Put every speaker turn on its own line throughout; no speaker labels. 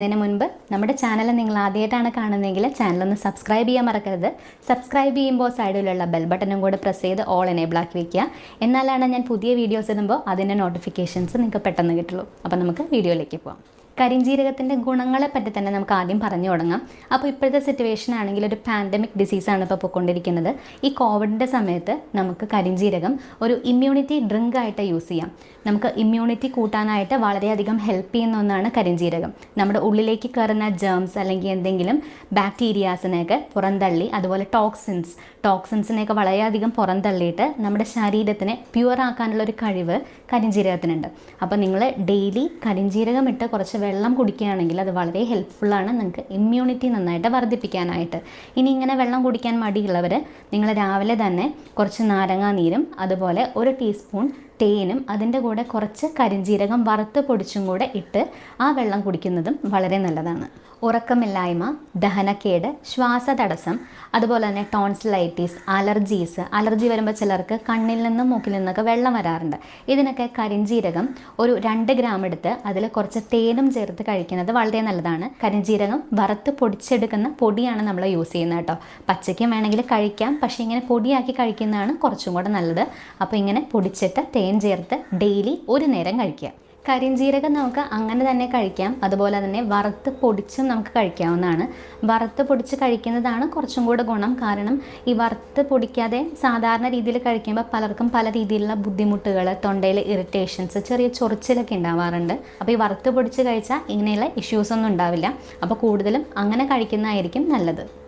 ഇതിന് മുൻപ് നമ്മുടെ ചാനൽ നിങ്ങൾ ആദ്യമായിട്ടാണ് കാണുന്നതെങ്കിൽ ചാനൽ ഒന്ന് സബ്സ്ക്രൈബ് ചെയ്യാൻ മറക്കരുത്. സബ്സ്ക്രൈബ് ചെയ്യുമ്പോൾ സൈഡിലുള്ള ബെൽ ബട്ടണും കൂടെ പ്രസ് ചെയ്ത് ഓൾ എനേബിൾ ആക്കി വയ്ക്കുക എന്നാലാണ് ഞാൻ പുതിയ വീഡിയോസ് ഇടുമ്പോൾ അതിന്റെ നോട്ടിഫിക്കേഷൻസ് നിങ്ങൾക്ക് പെട്ടെന്ന് കിട്ടുള്ളൂ. അപ്പോൾ നമുക്ക് വീഡിയോയിലേക്ക് പോകാം കരിഞ്ജീരകത്തിന്റെ ഗുണങ്ങളെ പറ്റി തന്നെ നമുക്ക് ആദ്യം പറഞ്ഞു തുടങ്ങാം. അപ്പോൾ ഇപ്പോഴത്തെ സിറ്റുവേഷൻ ആണെങ്കിൽ ഒരു പാൻഡമിക് ഡിസീസാണ് ഇപ്പോൾ പോയിക്കൊണ്ടിരിക്കുന്നത്. ഈ കോവിഡിന്റെ സമയത്ത് നമുക്ക് കരിഞ്ജീരകം ഒരു ഇമ്മ്യൂണിറ്റി ഡ്രിങ്ക് ആയിട്ട് യൂസ് ചെയ്യാം. നമുക്ക് ഇമ്മ്യൂണിറ്റി കൂട്ടാനായിട്ട് വളരെയധികം ഹെൽപ്പ് ചെയ്യുന്ന ഒന്നാണ് കരിഞ്ചീരകം. നമ്മുടെ ഉള്ളിലേക്ക് കയറുന്ന ജേംസ് അല്ലെങ്കിൽ എന്തെങ്കിലും ബാക്ടീരിയാസിനെയൊക്കെ പുറന്തള്ളി അതുപോലെ ടോക്സിൻസ് ടോക്സിൻസിനെയൊക്കെ വളരെയധികം പുറന്തള്ളിയിട്ട് നമ്മുടെ ശരീരത്തിനെ പ്യുവർ ആക്കാനുള്ള ഒരു കഴിവ് കരിഞ്ജീരകത്തിനുണ്ട് അപ്പോൾ നിങ്ങൾ ഡെയിലി കരിഞ്ചീരകം ഇട്ട് കുറച്ച് വെള്ളം കുടിക്കുകയാണെങ്കിൽ അത് വളരെ ഹെൽപ്ഫുള്ളാണ് നിങ്ങൾക്ക് ഇമ്മ്യൂണിറ്റി നന്നായിട്ട് വർദ്ധിപ്പിക്കാനായിട്ട്. ഇനി ഇങ്ങനെ വെള്ളം കുടിക്കാൻ മടിയുള്ളവർ നിങ്ങൾ രാവിലെ തന്നെ കുറച്ച് നാരങ്ങാ നീരും അതുപോലെ ഒരു ടീസ്പൂൺ തേനും അതിന്റെ കൂടെ കുറച്ച് കരിഞ്ജീരകം വറുത്ത് പൊടിച്ചും കൂടെ ഇട്ട് ആ വെള്ളം കുടിക്കുന്നതും വളരെ നല്ലതാണ്. ഉറക്കമില്ലായ്മ ദഹനക്കേട് ശ്വാസതടസ്സം അതുപോലെ തന്നെ ടോൺസിലൈറ്റീസ് അലർജീസ്. അലർജി വരുമ്പോൾ ചിലർക്ക് കണ്ണിൽ നിന്നും മൂക്കിൽ നിന്നൊക്കെ വെള്ളം വരാറുണ്ട്. ഇതിനൊക്കെ കരിഞ്ജീരകം ഒരു രണ്ട് ഗ്രാം എടുത്ത് അതിൽ കുറച്ച് തേനും ചേർത്ത് കഴിക്കുന്നത് വളരെ നല്ലതാണ്. കരിഞ്ജീരകം വറുത്ത് പൊടിച്ചെടുക്കുന്ന പൊടിയാണ് നമ്മൾ യൂസ് ചെയ്യുന്നത് കേട്ടോ. പച്ചയ്ക്കും വേണമെങ്കിൽ കഴിക്കാം പക്ഷേ ഇങ്ങനെ പൊടിയാക്കി കഴിക്കുന്നതാണ് കുറച്ചും കൂടെ നല്ലത്. അപ്പോൾ ഇങ്ങനെ പൊടിച്ചിട്ട് തേൻ ചേർത്ത് ഡെയിലി ഒരു നേരം കഴിക്കുക. കരിഞ്ജീരകം നമുക്ക് അങ്ങനെ തന്നെ കഴിക്കാം. അതുപോലെ തന്നെ വറുത്ത് പൊടിച്ചും നമുക്ക് കഴിക്കാവുന്നതാണ്. വറുത്ത് പൊടിച്ച് കഴിക്കുന്നതാണ് കുറച്ചും കൂടെ ഗുണം. കാരണം ഈ വറുത്ത് പൊടിക്കാതെ സാധാരണ രീതിയിൽ കഴിക്കുമ്പോൾ പലർക്കും പല രീതിയിലുള്ള ബുദ്ധിമുട്ടുകൾ തൊണ്ടയിൽ ഇറിറ്റേഷൻസ് ചെറിയ ചൊറിച്ചിലൊക്കെ ഉണ്ടാവാറുണ്ട്. അപ്പോൾ ഈ വറുത്ത് പൊടിച്ച് കഴിച്ചാൽ ഇങ്ങനെയുള്ള ഇഷ്യൂസ് ഒന്നും ഉണ്ടാവില്ല. അപ്പോൾ കൂടുതലും അങ്ങനെ കഴിക്കുന്നതായിരിക്കും നല്ലത്.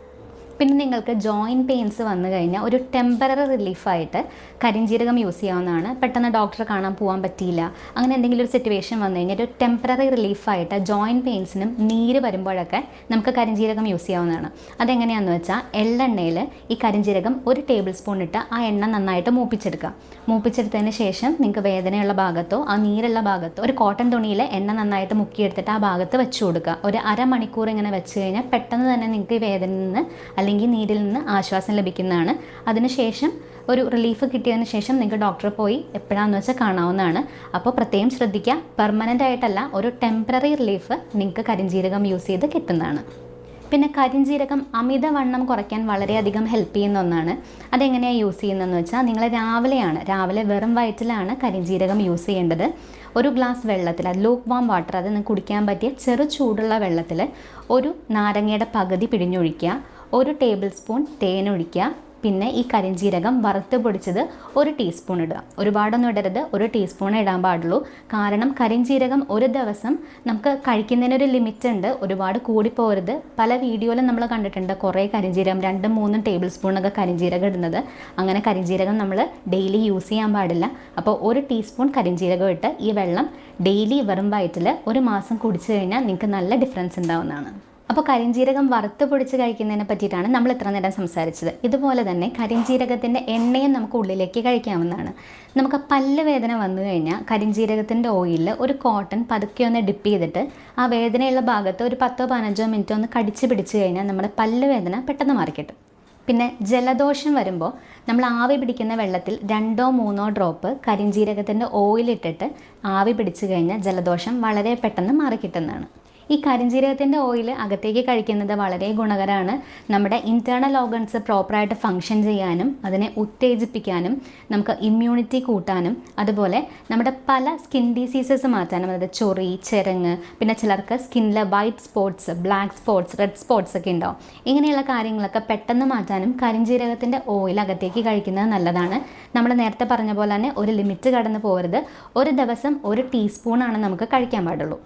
പിന്നെ നിങ്ങൾക്ക് ജോയിന്റ് പെയിൻസ് വന്നു കഴിഞ്ഞാൽ ഒരു ടെമ്പററി റിലീഫായിട്ട് കരിഞ്ജീരകം യൂസ് ചെയ്യാവുന്നതാണ്. പെട്ടെന്ന് ഡോക്ടറെ കാണാൻ പോകാൻ പറ്റിയില്ല. അങ്ങനെ എന്തെങ്കിലും ഒരു സിറ്റുവേഷൻ വന്നു കഴിഞ്ഞാൽ ഒരു ടെമ്പററി റിലീഫായിട്ട് ജോയിന്റ് പെയിൻസിനും നീര് വരുമ്പോഴൊക്കെ നമുക്ക് കരിഞ്ജീരകം യൂസ് ചെയ്യാവുന്നതാണ്. അതെങ്ങനെയാണെന്ന് വെച്ചാൽ എള്ളെണ്ണയിൽ ഈ കരിഞ്ജീരകം ഒരു ടേബിൾ സ്പൂൺ ഇട്ട് ആ എണ്ണ നന്നായിട്ട് മൂപ്പിച്ചെടുക്കുക. മൂപ്പിച്ചെടുത്തതിന് ശേഷം നിങ്ങൾക്ക് വേദനയുള്ള ഭാഗത്തോ ആ നീരുള്ള ഭാഗത്തോ ഒരു കോട്ടൺ തുണിയിൽ എണ്ണ നന്നായിട്ട് മുക്കിയെടുത്തിട്ട് ആ ഭാഗത്ത് വെച്ച് കൊടുക്കുക. ഒരു അരമണിക്കൂർ ഇങ്ങനെ വെച്ച് കഴിഞ്ഞാൽ പെട്ടെന്ന് തന്നെ നിങ്ങൾക്ക് ഈ വേദനയിൽ നിന്ന് അല്ലെങ്കിൽ നീരിൽ നിന്ന് ആശ്വാസം ലഭിക്കുന്നതാണ്. അതിനുശേഷം ഒരു റിലീഫ് കിട്ടിയതിന് ശേഷം നിങ്ങൾക്ക് ഡോക്ടറെ പോയി എപ്പോഴാണെന്ന് വെച്ചാൽ കാണാവുന്നതാണ്. അപ്പോൾ പ്രത്യേകം ശ്രദ്ധിക്കുക പെർമനന്റ് ആയിട്ടല്ല ഒരു ടെമ്പററി റിലീഫ് നിങ്ങൾക്ക് കരിഞ്ജീരകം യൂസ് ചെയ്ത് കിട്ടുന്നതാണ്. പിന്നെ കരിഞ്ജീരകം അമിതവണ്ണം കുറയ്ക്കാൻ വളരെയധികം ഹെൽപ്പ് ചെയ്യുന്ന ഒന്നാണ്. അതെങ്ങനെയാണ് യൂസ് ചെയ്യുന്നതെന്ന് വെച്ചാൽ നിങ്ങൾ രാവിലെയാണ് രാവിലെ വെറും വയറ്റിലാണ് കരിഞ്ജീരകം യൂസ് ചെയ്യേണ്ടത്. ഒരു ഗ്ലാസ് വെള്ളത്തിൽ ലൂക്ക് വാം വാട്ടർ അത് കുടിക്കാൻ പറ്റിയ ചെറു ചൂടുള്ള വെള്ളത്തിൽ ഒരു നാരങ്ങയുടെ പകുതി പിഴിഞ്ഞൊഴിക്കുക. ഒരു ടേബിൾ സ്പൂൺ തേനൊഴിക്കുക പിന്നെ ഈ കരിഞ്ജീരകം വറുത്ത് പൊടിച്ചത് ഒരു ടീസ്പൂൺ ഇടുക. ഒരുപാടൊന്നും ഇടരുത്. ഒരു ടീസ്പൂൺ ഇടാൻ പാടുള്ളൂ. കാരണം കരിഞ്ജീരകം ഒരു ദിവസം നമുക്ക് കഴിക്കുന്നതിനൊരു ലിമിറ്റ് ഉണ്ട്. ഒരുപാട് കൂടിപ്പോകരുത് പല വീഡിയോയിലും നമ്മൾ കണ്ടിട്ടുണ്ട് കുറേ കരിഞ്ജീരകം രണ്ടും മൂന്നും ടേബിൾ സ്പൂണൊക്കെ കരിഞ്ജീരകം ഇടുന്നത്. അങ്ങനെ കരിഞ്ജീരകം നമ്മൾ ഡെയിലി യൂസ് ചെയ്യാൻ പാടില്ല. അപ്പോൾ ഒരു ടീസ്പൂൺ കരിഞ്ജീരകം ഇട്ട് ഈ വെള്ളം ഡെയിലി വെറും വയറ്റിൽ ഒരു മാസം കുടിച്ചു കഴിഞ്ഞാൽ നിങ്ങൾക്ക് നല്ല ഡിഫറൻസ് ഉണ്ടാവുന്നതാണ്. അപ്പോൾ കരിഞ്ജീരകം വറുത്ത് പൊടിച്ച് കഴിക്കുന്നതിനെ പറ്റിയിട്ടാണ് നമ്മൾ ഇത്ര നേരം സംസാരിച്ചത്. ഇതുപോലെ തന്നെ കരിഞ്ജീരകത്തിന്റെ എണ്ണയും നമുക്ക് ഉള്ളിലേക്ക് കഴിക്കാവുന്നതാണ്. നമുക്ക് പല്ല് വേദന വന്നു കഴിഞ്ഞാൽ കരിഞ്ജീരകത്തിന്റെ ഓയിലിൽ ഒരു കോട്ടൺ പതുക്കെ ഒന്ന് ഡിപ്പ് ചെയ്തിട്ട് ആ വേദനയുള്ള ഭാഗത്ത് ഒരു പത്തോ പതിനഞ്ചോ മിനിറ്റോ ഒന്ന് കടിച്ച് പിടിച്ച് കഴിഞ്ഞാൽ നമ്മുടെ പല്ല് വേദന പെട്ടെന്ന് മാറിക്കിട്ടും. പിന്നെ ജലദോഷം വരുമ്പോൾ നമ്മൾ ആവി പിടിക്കുന്ന വെള്ളത്തിൽ രണ്ടോ മൂന്നോ ഡ്രോപ്പ് കരിഞ്ജീരകത്തിന്റെ ഓയിലിട്ടിട്ട് ആവി പിടിച്ചു കഴിഞ്ഞാൽ ജലദോഷം വളരെ പെട്ടെന്ന് മാറിക്കിട്ടുന്നതാണ്. ഈ കരിഞ്ജീരകത്തിന്റെ ഓയിൽ അകത്തേക്ക് കഴിക്കുന്നത് വളരെ ഗുണകരമാണ്. നമ്മുടെ ഇന്റേർണൽ ഓർഗൻസ് പ്രോപ്പറായിട്ട് ഫങ്ഷൻ ചെയ്യാനും അതിനെ ഉത്തേജിപ്പിക്കാനും നമുക്ക് ഇമ്മ്യൂണിറ്റി കൂട്ടാനും അതുപോലെ നമ്മുടെ പല സ്കിൻ ഡിസീസസ് മാറ്റാനും അതായത് ചൊറി ചെരങ്ങ് പിന്നെ ചിലർക്ക് സ്കിന്നിലെ white spots black spots red spots ഒക്കെ ഉണ്ടാവും ഇങ്ങനെയുള്ള കാര്യങ്ങളൊക്കെ പെട്ടെന്ന് മാറ്റാനും കരിഞ്ജീരകത്തിന്റെ ഓയിൽ അകത്തേക്ക് കഴിക്കുന്നത് നല്ലതാണ്. നമ്മൾ നേരത്തെ പറഞ്ഞ പോലെ തന്നെ ഒരു ലിമിറ്റ് കടന്നു പോകരുത്. ഒരു ദിവസം ഒരു ടീസ്പൂണാണ് നമുക്ക് കഴിക്കാൻ പാടുള്ളൂ.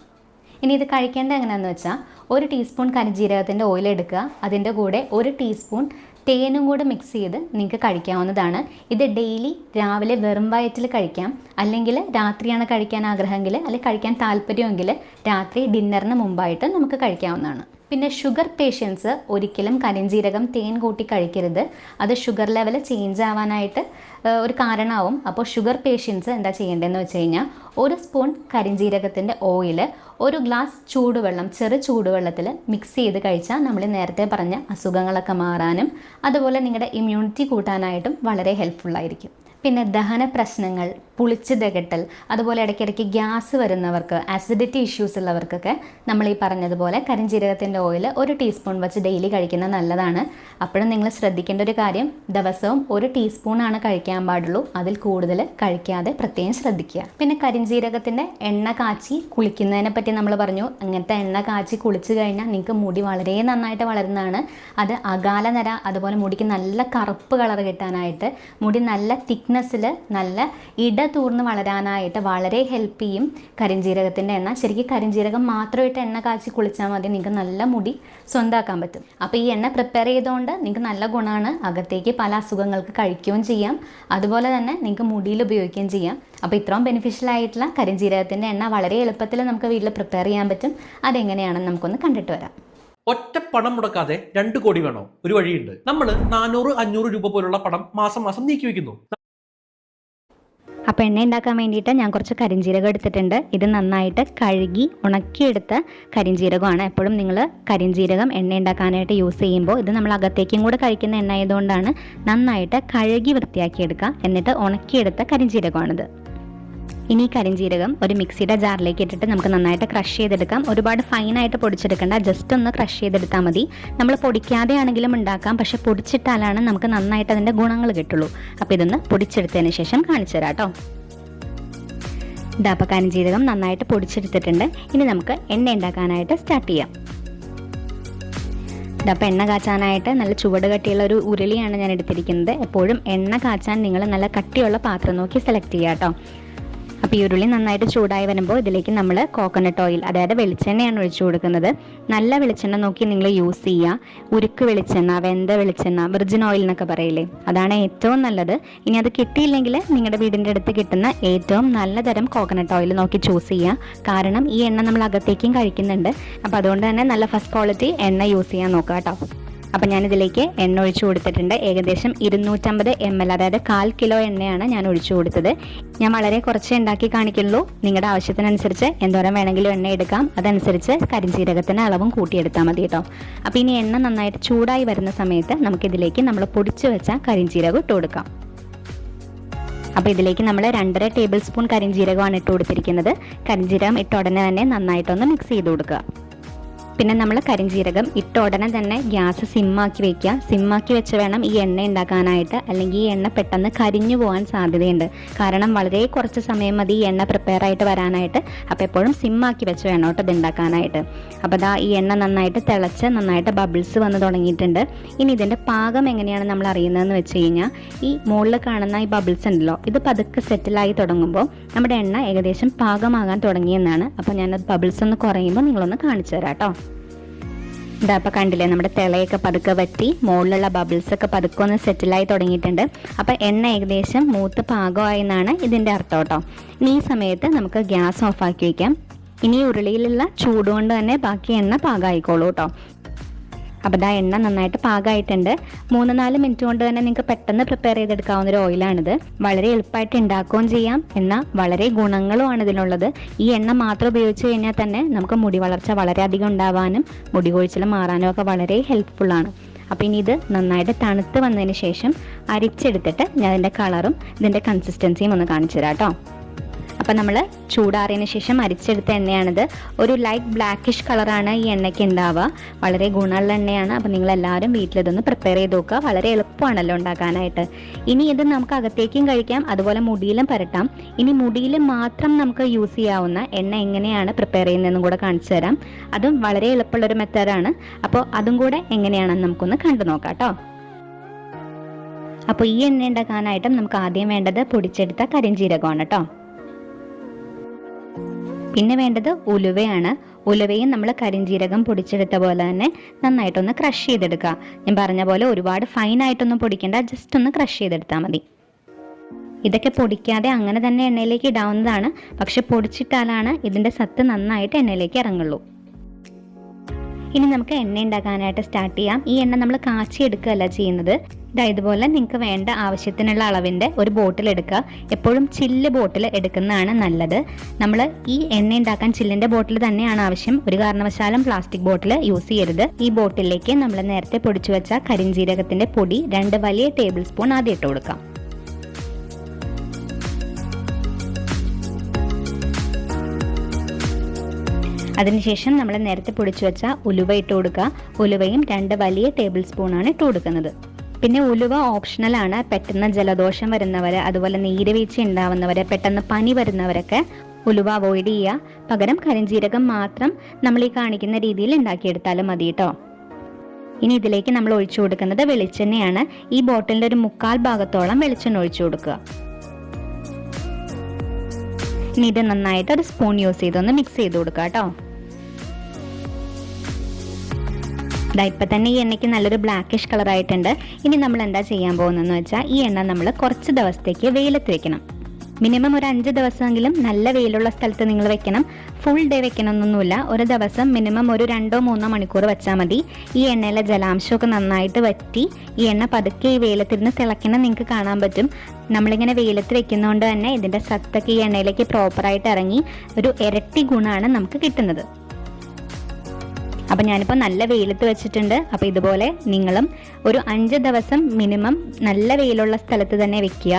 ഇനി ഇത് കഴിക്കേണ്ടത് എങ്ങനെയാണെന്ന് വെച്ചാൽ ഒരു ടീസ്പൂൺ കരിജീരകത്തിന്റെ ഓയിൽ എടുക്കുക. അതിന്റെ കൂടെ ഒരു ടീസ്പൂൺ തേനും കൂടെ മിക്സ് ചെയ്ത് നിങ്ങൾക്ക് കഴിക്കാവുന്നതാണ്. ഇത് ഡെയിലി രാവിലെ വെറും വയറ്റിൽ കഴിക്കാം. അല്ലെങ്കിൽ രാത്രിയാണ് കഴിക്കാൻ ആഗ്രഹമെങ്കിൽ അല്ലെങ്കിൽ കഴിക്കാൻ താല്പര്യമെങ്കിൽ രാത്രി ഡിന്നറിന് മുമ്പായിട്ട് നമുക്ക് കഴിക്കാവുന്നതാണ്. പിന്നെ ഷുഗർ പേഷ്യൻസ് ഒരിക്കലും കരിഞ്ജീരകം തേൻ കൂട്ടി കഴിക്കരുത്. അത് ഷുഗർ ലെവൽ ചേഞ്ച് ആവാനായിട്ട് ഒരു കാരണമാവും. അപ്പോൾ ഷുഗർ പേഷ്യൻസ് എന്താ ചെയ്യേണ്ടതെന്ന് വെച്ച് കഴിഞ്ഞാൽ ഒരു സ്പൂൺ കരിഞ്ജീരകത്തിന്റെ ഓയിൽ ഒരു ഗ്ലാസ് ചൂടുവെള്ളം ചെറു ചൂടുവെള്ളത്തിൽ മിക്സ് ചെയ്ത് കഴിച്ചാൽ നമ്മൾ നേരത്തെ പറഞ്ഞ അസുഖങ്ങളൊക്കെ മാറാനും അതുപോലെ നിങ്ങളുടെ ഇമ്മ്യൂണിറ്റി കൂട്ടാനായിട്ടും വളരെ ഹെൽപ്ഫുള്ളായിരിക്കും പിന്നെ ദഹന പ്രശ്നങ്ങൾ പുളിച്ച് തികട്ടൽ അതുപോലെ ഇടയ്ക്കിടയ്ക്ക് ഗ്യാസ് വരുന്നവർക്ക് ആസിഡിറ്റി ഇഷ്യൂസ് ഉള്ളവർക്കൊക്കെ നമ്മൾ ഈ പറഞ്ഞതുപോലെ കരിഞ്ജീരകത്തിന്റെ ഓയിൽ ഒരു ടീസ്പൂൺ വെച്ച് ഡെയിലി കഴിക്കുന്നത് നല്ലതാണ്. അപ്പോഴും നിങ്ങൾ ശ്രദ്ധിക്കേണ്ട ഒരു കാര്യം ദിവസവും ഒരു ടീസ്പൂണാണ് കഴിക്കാൻ പാടുള്ളൂ. അതിൽ കൂടുതൽ കഴിക്കാതെ പ്രത്യേകം ശ്രദ്ധിക്കുക. പിന്നെ കരിഞ്ജീരകത്തിന്റെ എണ്ണ കാച്ചി കുളിക്കുന്നതിനെ പറ്റി നമ്മൾ പറഞ്ഞു. അങ്ങനത്തെ എണ്ണ കാച്ചി കുളിച്ച് കഴിഞ്ഞാൽ നിങ്ങൾക്ക് മുടി വളരെ നന്നായിട്ട് വളരുന്നതാണ്. അത് അകാല നര അതുപോലെ മുടിക്ക് നല്ല കറുപ്പ് കളർ കിട്ടാനായിട്ട് മുടി നല്ല തിക്നെസ്സിൽ നല്ല ഇട തൂർന്ന് വളരാനായിട്ട് വളരെ ഹെൽപ്പ് ചെയ്യും കരിഞ്ജീരകത്തിന്റെ എണ്ണ. ശരിക്കും കരിഞ്ജീരകം മാത്രമായിട്ട് എണ്ണ കാച്ചി കുളിച്ചാൽ മതി. നിങ്ങൾക്ക് നല്ല മുടി സ്വന്തമാക്കാൻ പറ്റും. അപ്പോൾ ഈ എണ്ണ പ്രിപ്പയർ ചെയ്തുകൊണ്ട് നിങ്ങൾക്ക് നല്ല ഗുണമാണ്. അകത്തേക്ക് പല അസുഖങ്ങൾക്ക് കഴിക്കുകയും ചെയ്യാം. അതുപോലെ തന്നെ നിങ്ങൾക്ക് മുടിയിൽ ഉപയോഗിക്കുകയും ചെയ്യാം. അപ്പോൾ ഇത്രയും ബെനിഫിഷ്യൽ ആയിട്ടുള്ള കരിഞ്ജീരകത്തിന്റെ എണ്ണ വളരെ എളുപ്പത്തിൽ നമുക്ക് വീട്ടിൽ പ്രിപ്പയർ ചെയ്യാൻ പറ്റും. അതെങ്ങനെയാണെന്ന് നമുക്കൊന്ന് കണ്ടിട്ട് വരാം.
ഒറ്റ പണം മുടക്കാതെ രണ്ട് കോടി വേണോ? ഒരു വഴിയുണ്ട്. നമ്മൾ നാനൂറ് അഞ്ഞൂറ് രൂപ പോലുള്ള പണം മാസം മാസം നീക്കി വെക്കുന്നു.
അപ്പോൾ എണ്ണ ഉണ്ടാക്കാൻ വേണ്ടിയിട്ട് ഞാൻ കുറച്ച് കരിഞ്ജീരകം എടുത്തിട്ടുണ്ട്. ഇത് നന്നായിട്ട് കഴുകി ഉണക്കിയെടുത്ത കരിഞ്ജീരകമാണ് എപ്പോഴും നിങ്ങൾ കരിഞ്ജീരകം എണ്ണ ഉണ്ടാക്കാനായിട്ട് യൂസ് ചെയ്യുമ്പോൾ ഇത് നമ്മൾ അകത്തേക്കും കൂടെ കഴിക്കുന്ന എണ്ണ ആയതുകൊണ്ടാണ് നന്നായിട്ട് കഴുകി വൃത്തിയാക്കിയെടുക്കുക. എന്നിട്ട് ഉണക്കിയെടുത്ത കരിഞ്ജീരകമാണിത് ഇനി കരിഞ്ചീരകം ഒരു മിക്സിയുടെ ജാറിലേക്ക് ഇട്ടിട്ട് നമുക്ക് നന്നായിട്ട് ക്രഷ് ചെയ്തെടുക്കാം. ഒരുപാട് ഫൈനായിട്ട് പൊടിച്ചെടുക്കേണ്ട ജസ്റ്റ് ഒന്ന് ക്രഷ് ചെയ്തെടുത്താൽ മതി. നമ്മൾ പൊടിക്കാതെ ആണെങ്കിലും ഉണ്ടാക്കാം പക്ഷെ പൊടിച്ചിട്ടാലാണ് നമുക്ക് നന്നായിട്ട് അതിന്റെ ഗുണങ്ങൾ കിട്ടുള്ളൂ. അപ്പോൾ ഇതൊന്ന് പൊടിച്ചെടുത്തതിന് ശേഷം കാണിച്ചു തരാം കേട്ടോ. ഇതാ അപ്പോൾ കരിഞ്ജീരകം നന്നായിട്ട് പൊടിച്ചെടുത്തിട്ടുണ്ട്. ഇനി നമുക്ക് എണ്ണ ഉണ്ടാക്കാനായിട്ട് സ്റ്റാർട്ട് ചെയ്യാം. അപ്പം എണ്ണ കാച്ചാനായിട്ട് നല്ല ചുവട് കട്ടിയുള്ള ഒരു ഉരുളിയാണ് ഞാൻ എടുത്തിരിക്കുന്നത്. എപ്പോഴും എണ്ണ കാച്ചാൻ നിങ്ങൾ നല്ല കട്ടിയുള്ള പാത്രം നോക്കി സെലക്ട് ചെയ്യാം കേട്ടോ. അപ്പോൾ ഈ ഉരുളി നന്നായിട്ട് ചൂടായി വരുമ്പോൾ ഇതിലേക്ക് നമ്മൾ കോക്കനട്ട് ഓയിൽ അതായത് വെളിച്ചെണ്ണയാണ് ഒഴിച്ചു കൊടുക്കുന്നത്. നല്ല വെളിച്ചെണ്ണ നോക്കി നിങ്ങൾ യൂസ് ചെയ്യുക ഉരുക്ക് വെളിച്ചെണ്ണ വെന്ത വെളിച്ചെണ്ണ വിർജിൻ ഓയിൽ എന്നൊക്കെ പറയില്ലേ? അതാണ് ഏറ്റവും നല്ലത്. ഇനി അത് കിട്ടിയില്ലെങ്കിൽ നിങ്ങളുടെ വീടിന്റെ അടുത്ത് കിട്ടുന്ന ഏറ്റവും നല്ല തരം കോക്കനട്ട് ഓയിൽ നോക്കി ചൂസ് ചെയ്യുക കാരണം ഈ എണ്ണ നമ്മൾ അകത്തേക്കും കഴിക്കുന്നുണ്ട്. അപ്പോൾ അതുകൊണ്ട് തന്നെ നല്ല ഫസ്റ്റ് ക്വാളിറ്റി എണ്ണ യൂസ് ചെയ്യാൻ നോക്കുക കേട്ടോ. അപ്പം ഞാനിതിലേക്ക് എണ്ണ ഒഴിച്ചു കൊടുത്തിട്ടുണ്ട്. ഏകദേശം ഇരുന്നൂറ്റമ്പത് എം എൽ അതായത് കാൽ കിലോ എണ്ണയാണ് ഞാൻ ഒഴിച്ചു കൊടുത്തത്. ഞാൻ വളരെ കുറച്ച് ഉണ്ടാക്കി കാണിക്കുള്ളൂ. നിങ്ങളുടെ ആവശ്യത്തിനനുസരിച്ച് എന്തോരം വേണമെങ്കിലും എണ്ണ എടുക്കാം. അതനുസരിച്ച് കരിഞ്ജീരകത്തിന് അളവും കൂട്ടിയെടുത്താൽ മതി കേട്ടോ അപ്പോൾ ഇനി എണ്ണ നന്നായിട്ട് ചൂടായി വരുന്ന സമയത്ത് നമുക്കിതിലേക്ക് നമ്മൾ പൊടിച്ചു വെച്ച കരിഞ്ജീരകം ഇട്ട് കൊടുക്കാം. അപ്പോൾ ഇതിലേക്ക് നമ്മൾ രണ്ടര ടേബിൾ സ്പൂൺ കരിഞ്ജീരകമാണ് ഇട്ട് കൊടുത്തിരിക്കുന്നത്. കരിഞ്ജീരകം ഇട്ട ഉടനെ തന്നെ നന്നായിട്ടൊന്ന് മിക്സ് ചെയ്ത് കൊടുക്കുക. പിന്നെ നമ്മൾ കരിഞ്ജീരകം ഇട്ട ഉടനെ തന്നെ ഗ്യാസ് സിമ്മാക്കി വെക്കുക. സിമ്മാക്കി വെച്ച് വേണം ഈ എണ്ണ ഉണ്ടാക്കാനായിട്ട്. അല്ലെങ്കിൽ ഈ എണ്ണ പെട്ടെന്ന് കരിഞ്ഞു പോകാൻ സാധ്യതയുണ്ട്. കാരണം വളരെ കുറച്ച് സമയം മതി ഈ എണ്ണ പ്രിപ്പയർ ആയിട്ട് വരാനായിട്ട്. അപ്പോൾ എപ്പോഴും സിമ്മാക്കി വെച്ച് വേണം കേട്ടോ ഇത് ഉണ്ടാക്കാനായിട്ട്. അപ്പോൾ ദാ ഈ എണ്ണ നന്നായിട്ട് തിളച്ച് നന്നായിട്ട് ബബിൾസ് വന്ന് തുടങ്ങിയിട്ടുണ്ട്. ഇനി ഇതിന്റെ പാകം എങ്ങനെയാണ് നമ്മൾ അറിയുന്നതെന്ന് വെച്ച് കഴിഞ്ഞാൽ ഈ മുകളിൽ കാണുന്ന ഈ ബബിൾസ് ഉണ്ടല്ലോ ഇത് പതുക്കെ സെറ്റിലായി തുടങ്ങുമ്പോൾ നമ്മുടെ എണ്ണ ഏകദേശം പാകമാകാൻ തുടങ്ങിയെന്നാണ്. അപ്പോൾ ഞാനത് ബബിൾസ് ഒന്ന് കുറയുമ്പോൾ നിങ്ങളൊന്ന് കാണിച്ചു തരാം കേട്ടോ. ഇതാ അപ്പോൾ കണ്ടില്ലേ നമ്മുടെ തിളയൊക്കെ പതുക്കെ വറ്റി മുകളിലുള്ള ബബിൾസ് ഒക്കെ പതുക്കെ ഒന്ന് സെറ്റിലായി തുടങ്ങിയിട്ടുണ്ട്. അപ്പോൾ എണ്ണ ഏകദേശം മൂത്ത് പാകമായി എന്നാണ് ഇതിന്റെ അർത്ഥം കേട്ടോ. ഇനി ഈ സമയത്ത് നമുക്ക് ഗ്യാസ് ഓഫാക്കി വയ്ക്കാം ഇനി ഉരുളിയിലുള്ള ചൂടുകൊണ്ട് തന്നെ ബാക്കി എണ്ണ പാകമായിക്കോളൂ കേട്ടോ. അപ്പോൾ ഇതാ എണ്ണ നന്നായിട്ട് പാകമായിട്ടുണ്ട് മൂന്ന് നാല് മിനിറ്റ് കൊണ്ട് തന്നെ നിങ്ങൾക്ക് പെട്ടെന്ന് പ്രിപ്പയർ ചെയ്തെടുക്കാവുന്ന ഒരു ഓയിലാണിത് വളരെ എളുപ്പമായിട്ട് ഉണ്ടാക്കുകയും ചെയ്യാം. എന്നാൽ വളരെ ഗുണങ്ങളുമാണ് ഇതിനുള്ളത് ഈ എണ്ണ മാത്രം ഉപയോഗിച്ച് കഴിഞ്ഞാൽ തന്നെ നമുക്ക് മുടി വളർച്ച വളരെയധികം ഉണ്ടാവാനും മുടി കൊഴിച്ചിൽ മാറാനും ഒക്കെ വളരെ ഹെൽപ്ഫുള്ളാണ് അപ്പോൾ ഇനി ഇത് നന്നായിട്ട് തണുത്ത് വന്നതിന് ശേഷം അരിച്ചെടുത്തിട്ട് ഞാൻ അതിന്റെ കളറും ഇതിന്റെ കൺസിസ്റ്റൻസിയും ഒന്ന് കാണിച്ചു തരാം കേട്ടോ. അപ്പം നമ്മൾ ചൂടാറിയതിന് ശേഷം അരിച്ചെടുത്ത എണ്ണയാണിത്. ഒരു ലൈറ്റ് ബ്ലാക്കിഷ് കളറാണ് ഈ എണ്ണയ്ക്ക് ഉണ്ടാവുക വളരെ ഗുണമുള്ള എണ്ണയാണ്. അപ്പം നിങ്ങൾ എല്ലാവരും വീട്ടിലിതൊന്ന് പ്രിപ്പയർ ചെയ്ത് നോക്കുക. വളരെ എളുപ്പമാണല്ലോ ഉണ്ടാക്കാനായിട്ട്. ഇനി ഇത് നമുക്ക് അകത്തേക്കും കഴിക്കാം അതുപോലെ മുടിയിലും പരട്ടാം. ഇനി മുടിയിൽ മാത്രം നമുക്ക് യൂസ് ചെയ്യാവുന്ന എണ്ണ എങ്ങനെയാണ് പ്രിപ്പയർ ചെയ്യുന്നതെന്നും കൂടെ കാണിച്ചു തരാം. അതും വളരെ എളുപ്പമുള്ളൊരു മെത്തേഡാണ് അപ്പോൾ അതും കൂടെ എങ്ങനെയാണെന്ന് നമുക്കൊന്ന് കണ്ടു നോക്കാം കേട്ടോ. അപ്പോൾ ഈ എണ്ണ ഉണ്ടാക്കാനായിട്ടും നമുക്ക് ആദ്യം വേണ്ടത് പൊടിച്ചെടുത്ത കരിഞ്ജീരകമാണ് കേട്ടോ. പിന്നെ വേണ്ടത് ഉലുവയാണ്. ഉലുവയും നമ്മൾ കരിഞ്ജീരകം പൊടിച്ചെടുത്ത പോലെ തന്നെ നന്നായിട്ടൊന്ന് ക്രഷ് ചെയ്തെടുക്കുക. ഞാൻ പറഞ്ഞ പോലെ ഒരുപാട് ഫൈനായിട്ടൊന്നും പൊടിക്കേണ്ട ജസ്റ്റ് ഒന്ന് ക്രഷ് ചെയ്തെടുത്താൽ മതി. ഇതൊക്കെ പൊടിക്കാതെ അങ്ങനെ തന്നെ എണ്ണയിലേക്ക് ഇടാവുന്നതാണ്. പക്ഷെ പൊടിച്ചിട്ടാലാണ് ഇതിന്റെ സത്ത് നന്നായിട്ട് എണ്ണയിലേക്ക് ഇറങ്ങുള്ളൂ. ഇനി നമുക്ക് എണ്ണ ഉണ്ടാക്കാനായിട്ട് സ്റ്റാർട്ട് ചെയ്യാം. ഈ എണ്ണ നമ്മൾ കാച്ചി എടുക്കുകയല്ല ചെയ്യുന്നത്. ഇതാ ഇതുപോലെ നിങ്ങൾക്ക് വേണ്ട ആവശ്യത്തിനുള്ള അളവിന്റെ ഒരു ബോട്ടിൽ എടുക്കുക. എപ്പോഴും ചില്ല് ബോട്ടിൽ എടുക്കുന്നതാണ് നല്ലത്. നമ്മൾ ഈ എണ്ണ ഉണ്ടാക്കാൻ ചില്ലിന്റെ ബോട്ടിൽ തന്നെയാണ് ആവശ്യം. ഒരു കാരണവശാലും പ്ലാസ്റ്റിക് ബോട്ടിൽ യൂസ് ചെയ്യരുത്. ഈ ബോട്ടിലേക്ക് നമ്മൾ നേരത്തെ പൊടിച്ചു വെച്ച കരിഞ്ജീരകത്തിന്റെ പൊടി രണ്ട് വലിയ ടേബിൾ സ്പൂൺ ആദ്യം ഇട്ട് കൊടുക്കാം. അതിനുശേഷം നമ്മൾ നേരത്തെ പൊടിച്ചു വെച്ച ഉലുവ ഇട്ട് കൊടുക്കുക. ഉലുവയും രണ്ട് വലിയ ടേബിൾ സ്പൂണാണ് ഇട്ട് കൊടുക്കുന്നത്. പിന്നെ ഉലുവ ഓപ്ഷണലാണ് പെട്ടെന്ന് ജലദോഷം വരുന്നവർ അതുപോലെ നീരവീഴ്ച ഉണ്ടാവുന്നവർ പെട്ടെന്ന് പനി വരുന്നവരൊക്കെ ഉലുവ അവോയ്ഡ് ചെയ്യുക. പകരം കരിഞ്ജീരകം മാത്രം നമ്മൾ ഈ കാണിക്കുന്ന രീതിയിൽ ഉണ്ടാക്കിയെടുത്താലും മതി കേട്ടോ ഇനി ഇതിലേക്ക് നമ്മൾ ഒഴിച്ചു കൊടുക്കുന്നത് വെളിച്ചെണ്ണയാണ്. ഈ ബോട്ടിലിന്റെ ഒരു മുക്കാൽ ഭാഗത്തോളം വെളിച്ചെണ്ണ ഒഴിച്ചു കൊടുക്കുക. ഇനി ഇത് നന്നായിട്ട് ഒരു സ്പൂൺ യൂസ് ചെയ്തൊന്ന് മിക്സ് ചെയ്ത് കൊടുക്കുക കേട്ടോ ഇതാ ഇപ്പം തന്നെ ഈ എണ്ണയ്ക്ക് നല്ലൊരു ബ്ലാക്കിഷ് കളർ ആയിട്ടുണ്ട്. ഇനി നമ്മൾ എന്താ ചെയ്യാൻ പോകുന്നതെന്ന് വെച്ചാൽ ഈ എണ്ണ നമ്മൾ കുറച്ച് ദിവസത്തേക്ക് വെയിലത്ത് വെക്കണം. മിനിമം ഒരു അഞ്ച് ദിവസമെങ്കിലും നല്ല വെയിലുള്ള സ്ഥലത്ത് നിങ്ങൾ വെക്കണം. ഫുൾ ഡേ വെക്കണമെന്നൊന്നുമില്ല. ഒരു ദിവസം മിനിമം ഒരു രണ്ടോ മൂന്നോ മണിക്കൂർ വെച്ചാൽ മതി. ഈ എണ്ണയിലെ ജലാംശമൊക്കെ നന്നായിട്ട് വറ്റി ഈ എണ്ണ പതുക്കെ ഈ വെയിലത്തിരുന്ന് തിളയ്ക്കണം നിങ്ങൾക്ക് കാണാൻ പറ്റും. നമ്മളിങ്ങനെ വെയിലത്ത് വെക്കുന്നതുകൊണ്ട് തന്നെ ഇതിന്റെ സത്തൊക്കെ ഈ എണ്ണയിലേക്ക് പ്രോപ്പറായിട്ട് ഇറങ്ങി ഒരു ഇരട്ടി ഗുണമാണ് നമുക്ക് കിട്ടുന്നത്. അപ്പം ഞാനിപ്പോൾ നല്ല വെയിലത്ത് വെച്ചിട്ടുണ്ട്. അപ്പോൾ ഇതുപോലെ നിങ്ങളും ഒരു അഞ്ച് ദിവസം മിനിമം നല്ല വെയിലുള്ള സ്ഥലത്ത് തന്നെ വെക്കുക.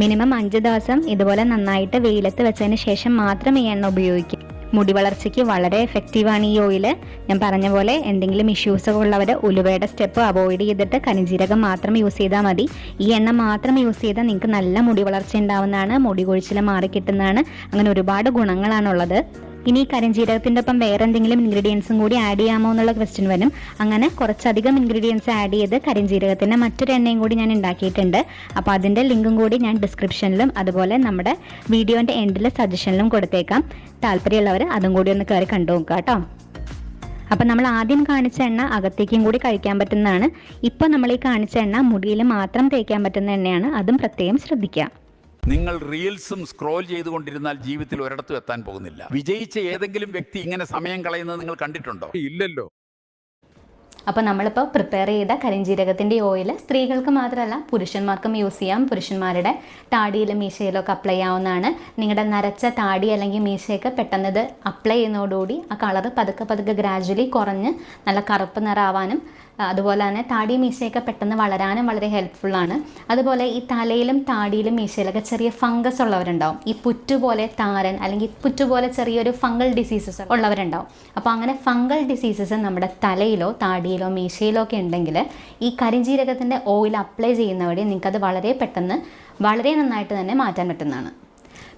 മിനിമം അഞ്ച് ദിവസം ഇതുപോലെ നന്നായിട്ട് വെയിലത്ത് വെച്ചതിന് ശേഷം മാത്രമേ എണ്ണ ഉപയോഗിക്കുക മുടി വളർച്ചയ്ക്ക് വളരെ എഫക്റ്റീവാണ് ഈ ഓയിൽ ഞാൻ പറഞ്ഞ പോലെ എന്തെങ്കിലും ഇഷ്യൂസ് ഒക്കെ ഉള്ളവർ ഉലുവയുടെ സ്റ്റെപ്പ് അവോയ്ഡ് ചെയ്തിട്ട് കനിജീരകം മാത്രം യൂസ് ചെയ്താൽ മതി. ഈ എണ്ണ മാത്രം യൂസ് ചെയ്താൽ നിങ്ങൾക്ക് നല്ല മുടി വളർച്ച ഉണ്ടാവുന്നതാണ് മുടി കൊഴിച്ചിൽ മാറി കിട്ടുന്നതാണ്. അങ്ങനെ ഒരുപാട് ഗുണങ്ങളാണുള്ളത്. ഇനി കരഞ്ചീരകത്തിന്റെ ഒപ്പം വേറെ എന്തെങ്കിലും ഇൻഗ്രീഡിയൻസും കൂടി ആഡ് ചെയ്യാമോ എന്നുള്ള ക്വസ്റ്റ്യൻ വരും. അങ്ങനെ കുറച്ചധികം ഇൻഗ്രീഡിയൻസ് ആഡ് ചെയ്ത് കരിഞ്ജീരകത്തിന്റെ മറ്റൊരു എണ്ണയും കൂടി ഞാൻ ഉണ്ടാക്കിയിട്ടുണ്ട്. അപ്പോൾ അതിന്റെ ലിങ്കും കൂടി ഞാൻ ഡിസ്ക്രിപ്ഷനിലും അതുപോലെ നമ്മുടെ വീഡിയോന്റെ എൻഡിൽ സജഷനിലും കൊടുത്തേക്കാം. താല്പര്യമുള്ളവർ അതും കൂടി ഒന്ന് കയറി കണ്ടു നോക്കുക കേട്ടോ. അപ്പം നമ്മൾ ആദ്യം കാണിച്ച എണ്ണ അകത്തേക്കും കൂടി കഴിക്കാൻ പറ്റുന്നതാണ്. ഇപ്പോൾ നമ്മൾ ഈ കാണിച്ച എണ്ണ മുടിയിൽ മാത്രം തേക്കാൻ പറ്റുന്ന എണ്ണയാണ്. അതും പ്രത്യേകം ശ്രദ്ധിക്കുക.
നിങ്ങൾ റീൽസും സ്ക്രോൾ ചെയ്തുകൊണ്ടിരുന്നാൽ ജീവിതത്തിൽ ഒരിടത്തും എത്താൻ പോകുന്നില്ല. വിജയിച്ച ഏതെങ്കിലും വ്യക്തി ഇങ്ങനെ സമയം കളയുന്നത് നിങ്ങൾ കണ്ടിട്ടുണ്ടോ?
ഇല്ലല്ലോ.
അപ്പോൾ നമ്മളിപ്പോൾ പ്രിപ്പയർ ചെയ്ത കരിഞ്ജീരകത്തിന്റെ ഓയിൽ സ്ത്രീകൾക്ക് മാത്രമല്ല പുരുഷന്മാർക്കും യൂസ് ചെയ്യാം. പുരുഷന്മാരുടെ താടിയിലും മീശയിലും ഒക്കെ അപ്ലൈ ചെയ്യാവുന്നതാണ് നിങ്ങളുടെ നരച്ച താടി അല്ലെങ്കിൽ മീശയൊക്കെ പെട്ടെന്ന് ഇത് അപ്ലൈ ചെയ്യുന്നതോടുകൂടി ആ കളർ പതുക്കെ പതുക്കെ ഗ്രാജുവലി കുറഞ്ഞ് നല്ല കറുപ്പ് നിറാവാനും അതുപോലെ തന്നെ താടി മീശയൊക്കെ പെട്ടെന്ന് വളരാനും വളരെ ഹെൽപ്ഫുള്ളാണ് അതുപോലെ ഈ തലയിലും താടിയിലും മീശയിലൊക്കെ ചെറിയ ഫംഗസ് ഉള്ളവരുണ്ടാവും. ഈ പുറ്റുപോലെ താരൻ അല്ലെങ്കിൽ പുറ്റുപോലെ ചെറിയൊരു ഫംഗൽ ഡിസീസസ് ഉള്ളവരുണ്ടാവും. അപ്പോൾ അങ്ങനെ ഫംഗൽ ഡിസീസസ് നമ്മുടെ തലയിലോ താടിയിലോ മീശയിലോ ഒക്കെ ഉണ്ടെങ്കിൽ ഈ കരിഞ്ജീരകത്തിന്റെ ഓയിൽ അപ്ലൈ ചെയ്യുന്ന വഴി നിങ്ങൾക്കത് വളരെ പെട്ടെന്ന് വളരെ നന്നായിട്ട് തന്നെ മാറ്റാൻ പറ്റുന്നതാണ്.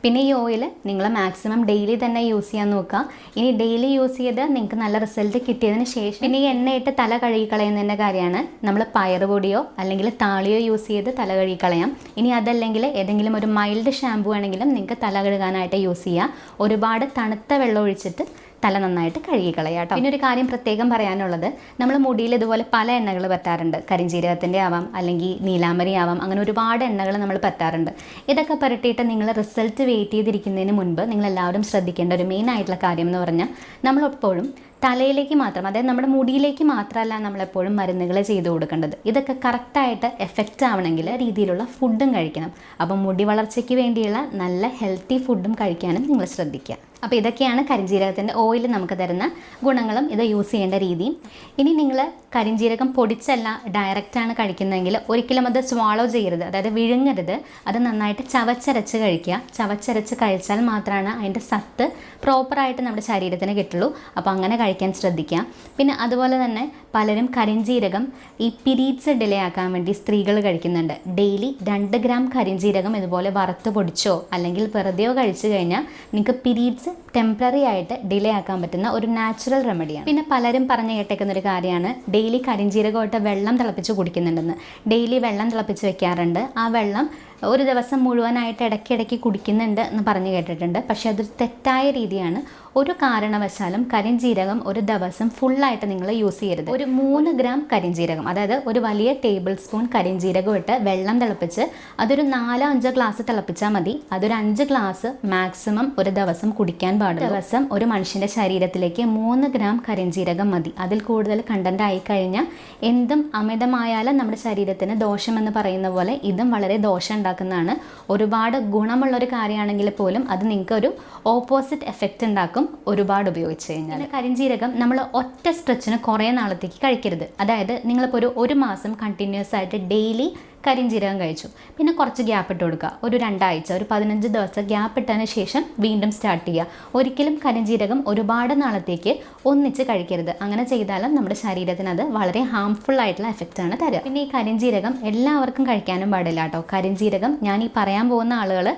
പിന്നെ ഈ ഓയിൽ നിങ്ങൾ മാക്സിമം ഡെയിലി തന്നെ യൂസ് ചെയ്യാൻ നോക്കുക. ഇനി ഡെയിലി യൂസ് ചെയ്ത് നിങ്ങൾക്ക് നല്ല റിസൾട്ട് കിട്ടിയതിന് ശേഷം പിന്നെ ഈ എണ്ണയിട്ട് തല കഴുകി കളയുന്നതിന്റെ കാര്യമാണ്. നമ്മൾ പയറുപൊടിയോ അല്ലെങ്കിൽ താളിയോ യൂസ് ചെയ്ത് തല കഴുകിക്കളയാം. ഇനി അതല്ലെങ്കിൽ ഏതെങ്കിലും ഒരു മൈൽഡ് ഷാമ്പു ആണെങ്കിലും നിങ്ങൾക്ക് തല കഴുകാനായിട്ട് യൂസ് ചെയ്യാം. ഒരുപാട് തണുത്ത വെള്ളം ഒഴിച്ചിട്ട് തല നന്നായിട്ട് കഴുകി കളയാട്ടോ പിന്നെ ഒരു കാര്യം പ്രത്യേകം പറയാനുള്ളത് നമ്മൾ മുടിയിൽ ഇതുപോലെ പല എണ്ണകൾ പറ്റാറുണ്ട്. കരിഞ്ജീരകത്തിന്റെ ആവാം അല്ലെങ്കിൽ നീലാമരി ആവാം അങ്ങനെ ഒരുപാട് എണ്ണകൾ നമ്മൾ പറ്റാറുണ്ട്. ഇതൊക്കെ പരട്ടിയിട്ട് നിങ്ങൾ റിസൾട്ട് വെയിറ്റ് ചെയ്തിരിക്കുന്നതിന് മുൻപ് നിങ്ങൾ എല്ലാവരും ശ്രദ്ധിക്കേണ്ട ഒരു മെയിൻ ആയിട്ടുള്ള കാര്യം എന്ന് പറഞ്ഞാൽ നമ്മളെപ്പോഴും തലയിലേക്ക് മാത്രം അതായത് നമ്മുടെ മുടിയിലേക്ക് മാത്രമല്ല നമ്മളെപ്പോഴും മരുന്നുകൾ ചെയ്തു കൊടുക്കേണ്ടത്. ഇതൊക്കെ കറക്റ്റായിട്ട് എഫക്റ്റ് ആവണമെങ്കിൽ രീതിയിലുള്ള ഫുഡും കഴിക്കണം. അപ്പം മുടി വളർച്ചയ്ക്ക് വേണ്ടിയുള്ള നല്ല ഹെൽത്തി ഫുഡും കഴിക്കാനും നിങ്ങൾ ശ്രദ്ധിക്കുക. അപ്പോൾ ഇതൊക്കെയാണ് കരിഞ്ജീരകത്തിന്റെ ഓയിൽ നമുക്ക് തരുന്ന ഗുണങ്ങളും ഇത് യൂസ് ചെയ്യേണ്ട രീതിയും. ഇനി നിങ്ങൾ കരിഞ്ജീരകം പൊടിച്ചല്ല ഡയറക്റ്റാണ് കഴിക്കുന്നതെങ്കിൽ ഒരിക്കലും അത് സ്വാളോ ചെയ്യരുത്. അതായത് വിഴുങ്ങരുത്. അത് നന്നായിട്ട് ചവച്ചരച്ച് കഴിക്കുക. ചവച്ചരച്ച് കഴിച്ചാൽ മാത്രമാണ് അതിന്റെ സത്ത് പ്രോപ്പറായിട്ട് നമ്മുടെ ശരീരത്തിന് കിട്ടുള്ളൂ. അപ്പോൾ അങ്ങനെ കഴിക്കാൻ ശ്രദ്ധിക്കുക പിന്നെ അതുപോലെ തന്നെ പലരും കരിഞ്ജീരകം ഈ പിരീഡ്സ് ഡിലേ ആക്കാൻ വേണ്ടി സ്ത്രീകൾ കഴിക്കുന്നുണ്ട്. ഡെയിലി രണ്ട് ഗ്രാം കരിഞ്ജീരകം ഇതുപോലെ വറുത്ത് പൊടിച്ചോ അല്ലെങ്കിൽ വെറുതെയോ കഴിച്ചു കഴിഞ്ഞാൽ നിങ്ങൾക്ക് പിരീഡ്സ് ടെമ്പററി ആയിട്ട് ഡിലേ ആക്കാൻ പറ്റുന്ന ഒരു നാച്ചുറൽ റെമഡിയാണ് പിന്നെ പലരും പറഞ്ഞു കേട്ടേക്കുന്ന ഒരു കാര്യമാണ്. ഡെയിലി കരിഞ്ജീരകമായിട്ട് വെള്ളം തിളപ്പിച്ച് കുടിക്കുന്നുണ്ടെന്ന്. ഡെയിലി വെള്ളം തിളപ്പിച്ച് വെക്കാറുണ്ട്. ആ വെള്ളം ഒരു ദിവസം മുഴുവനായിട്ട് ഇടയ്ക്കിടയ്ക്ക് കുടിക്കുന്നുണ്ട് എന്ന് പറഞ്ഞു കേട്ടിട്ടുണ്ട്. പക്ഷേ അതൊരു തെറ്റായ രീതിയാണ്. ഒരു കാരണവശാലും കരിഞ്ചീരകം ഒരു ദിവസം ഫുള്ളായിട്ട് നിങ്ങൾ യൂസ് ചെയ്യരുത്. ഒരു മൂന്ന് ഗ്രാം കരിഞ്ചീരകം അതായത് ഒരു വലിയ ടേബിൾ സ്പൂൺ കരിഞ്ചീരകം ഇട്ട് വെള്ളം തിളപ്പിച്ച് അതൊരു നാലോ അഞ്ചോ ഗ്ലാസ് തിളപ്പിച്ചാൽ മതി. അതൊരു അഞ്ച് ഗ്ലാസ് മാക്സിമം ഒരു ദിവസം കുടിക്കാൻ പാടും ദിവസം ഒരു മനുഷ്യന്റെ ശരീരത്തിലേക്ക് മൂന്ന് ഗ്രാം കരിഞ്ചീരകം മതി. അതിൽ കൂടുതൽ കണ്ടന്റ് ആയി കഴിഞ്ഞാൽ എന്തും അമിതമായാലും നമ്മുടെ ശരീരത്തിന് ദോഷമെന്ന് പറയുന്ന പോലെ ഇതും വളരെ ദോഷം ഉണ്ടാക്കുന്നതാണ്. ഒരുപാട് ഗുണമുള്ള ഒരു കാര്യമാണെങ്കിൽ പോലും അത് നിങ്ങൾക്ക് ഒരു ഓപ്പോസിറ്റ് എഫക്റ്റ് ഉണ്ടാക്കും. ഒരുപാട് ഉപയോഗിച്ച് കഴിഞ്ഞാൽ കരിഞ്ജീരകം നമ്മൾ ഒറ്റ സ്ട്രെച്ചിന് കുറേ നാളത്തേക്ക് കഴിക്കരുത്. അതായത് നിങ്ങളിപ്പോൾ ഒരു ഒരു മാസം കണ്ടിന്യൂസ് ആയിട്ട് ഡെയിലി കരിഞ്ജീരകം കഴിച്ചു. പിന്നെ കുറച്ച് ഗ്യാപ്പ് ഇട്ട് കൊടുക്കുക. ഒരു രണ്ടാഴ്ച ഒരു പതിനഞ്ച് ദിവസം ഗ്യാപ്പ് ഇട്ടതിന് ശേഷം വീണ്ടും സ്റ്റാർട്ട് ചെയ്യുക. ഒരിക്കലും കരിഞ്ചീരകം ഒരുപാട് നാളത്തേക്ക് ഒന്നിച്ച് കഴിക്കരുത്. അങ്ങനെ ചെയ്താലും നമ്മുടെ ശരീരത്തിന് അത് വളരെ ഹാംഫുൾ ആയിട്ടുള്ള എഫക്റ്റ് ആണ് തരിക പിന്നെ ഈ കരിഞ്ചീരകം എല്ലാവർക്കും കഴിക്കാനും പാടില്ല കേട്ടോ. കരിഞ്ജീരകം ഞാൻ ഈ പറയാൻ പോകുന്ന ആളുകൾ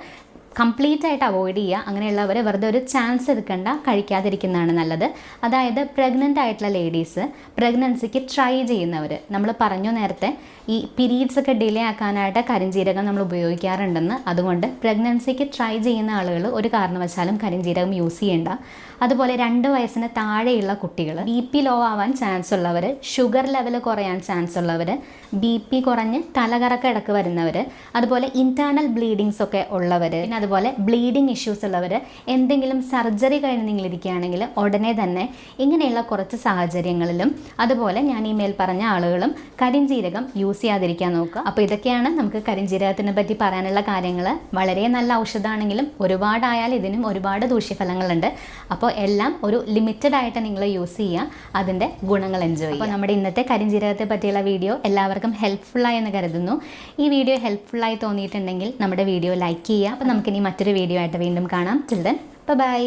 കംപ്ലീറ്റ് ആയിട്ട് അവോയ്ഡ് ചെയ്യുക. അങ്ങനെയുള്ളവർ വെറുതെ ഒരു ചാൻസ് എടുക്കേണ്ട കഴിക്കാതിരിക്കുന്നതാണ് നല്ലത്. അതായത് പ്രഗ്നന്റ് ആയിട്ടുള്ള ലേഡീസ് പ്രഗ്നൻസിക്ക് ട്രൈ ചെയ്യുന്നവർ നമ്മൾ പറഞ്ഞു നേരത്തെ ഈ പീരീഡ്സ് ഒക്കെ ഡിലേ ആക്കാനായിട്ട് കരിഞ്ജീരകം നമ്മൾ ഉപയോഗിക്കാറുണ്ടെന്ന്. അതുകൊണ്ട് പ്രഗ്നൻസിക്ക് ട്രൈ ചെയ്യുന്ന ആളുകൾ ഒരു കാരണവശാലും കരിഞ്ജീരകം യൂസ് ചെയ്യേണ്ട. അതുപോലെ രണ്ട് വയസ്സിന് താഴെയുള്ള കുട്ടികൾ ബി പി ലോ ആവാൻ ചാൻസ് ഉള്ളവർ ഷുഗർ ലെവൽ കുറയാൻ ചാൻസ് ഉള്ളവർ ബി പി കുറഞ്ഞ് തലകറക്ക ഇടയ്ക്ക് വരുന്നവർ അതുപോലെ ഇന്റേർണൽ ബ്ലീഡിങ്സ് ഒക്കെ ഉള്ളവർ പിന്നെ അതുപോലെ ബ്ലീഡിങ് ഇഷ്യൂസ് ഉള്ളവർ എന്തെങ്കിലും സർജറി കഴിഞ്ഞ് നിങ്ങൾ ഇരിക്കുകയാണെങ്കിൽ ഉടനെ തന്നെ ഇങ്ങനെയുള്ള കുറച്ച് സാഹചര്യങ്ങളിലും അതുപോലെ ഞാൻ ഈ മേൽ പറഞ്ഞ ആളുകളും കരിഞ്ജീരകം യൂസ് ചെയ്യാതിരിക്കാൻ നോക്കുക. അപ്പോൾ ഇതൊക്കെയാണ് നമുക്ക് കരിഞ്ജീരകത്തിനെ പറ്റി പറയാനുള്ള കാര്യങ്ങൾ വളരെ നല്ല ഔഷധമാണെങ്കിലും ഒരുപാടായാൽ ഇതിനും ഒരുപാട് ദൂഷ്യഫലങ്ങളുണ്ട്. അപ്പോൾ എല്ലാം ഒരു ലിമിറ്റഡ് ആയിട്ട് നിങ്ങൾ യൂസ് ചെയ്യുക അതിന്റെ ഗുണങ്ങൾ എൻജോയ് ചെയ്യുക അപ്പോൾ നമ്മുടെ ഇന്നത്തെ കരിഞ്ജീരകത്തെ പറ്റിയുള്ള വീഡിയോ എല്ലാവർക്കും ഹെൽപ്ഫുള്ളായി എന്ന് കരുതുന്നു. ഈ വീഡിയോ ഹെൽപ്ഫുള്ളായി തോന്നിയിട്ടുണ്ടെങ്കിൽ നമ്മുടെ വീഡിയോ ലൈക്ക് ചെയ്യുക അപ്പോൾ നമുക്കിനി മറ്റൊരു വീഡിയോ ആയിട്ട് വീണ്ടും കാണാം. Children by